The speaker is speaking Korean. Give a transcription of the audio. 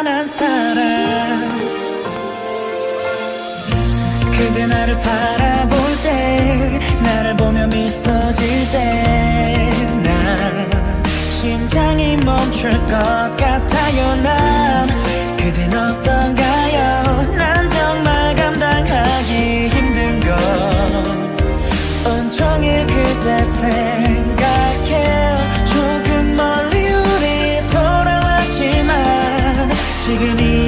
태어난 사람. 그대 나를 바라볼 때 나를 보며 미소질 때 난 심장이 멈출 것 같아요 난. 그대 너 给你